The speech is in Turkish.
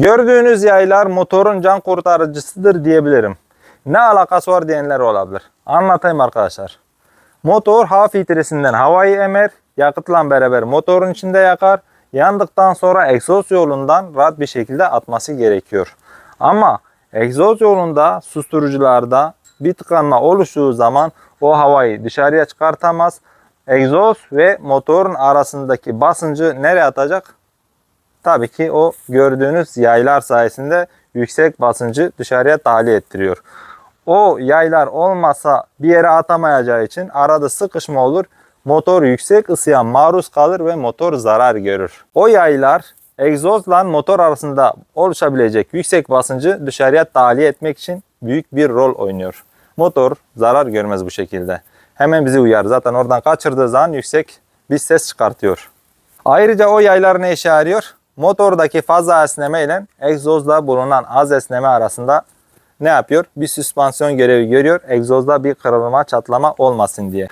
Gördüğünüz yaylar motorun can kurtarıcısıdır diyebilirim. Ne alakası var diyenler olabilir. Anlatayım arkadaşlar. Motor hava filtresinden havayı emer, yakıtla beraber motorun içinde yakar. Yandıktan sonra egzoz yolundan rahat bir şekilde atması gerekiyor. Ama egzoz yolunda susturucularda bir tıkanma oluştuğu zaman o havayı dışarıya çıkartamaz. Egzoz ve motorun arasındaki basıncı nereye atacak? Tabii ki o gördüğünüz yaylar sayesinde yüksek basıncı dışarıya tahliye ettiriyor. O yaylar olmasa bir yere atamayacağı için arada sıkışma olur. Motor yüksek ısıya maruz kalır ve motor zarar görür. O yaylar egzozla motor arasında oluşabilecek yüksek basıncı dışarıya tahliye etmek için büyük bir rol oynuyor. Motor zarar görmez bu şekilde. Hemen bizi uyar. Zaten oradan kaçırdığı zaman yüksek bir ses çıkartıyor. Ayrıca o yaylar ne işe yarıyor? Motordaki fazla esneme ile egzozda bulunan az esneme arasında ne yapıyor? Bir süspansiyon görevi görüyor. Egzozda bir kırılma, çatlama olmasın diye.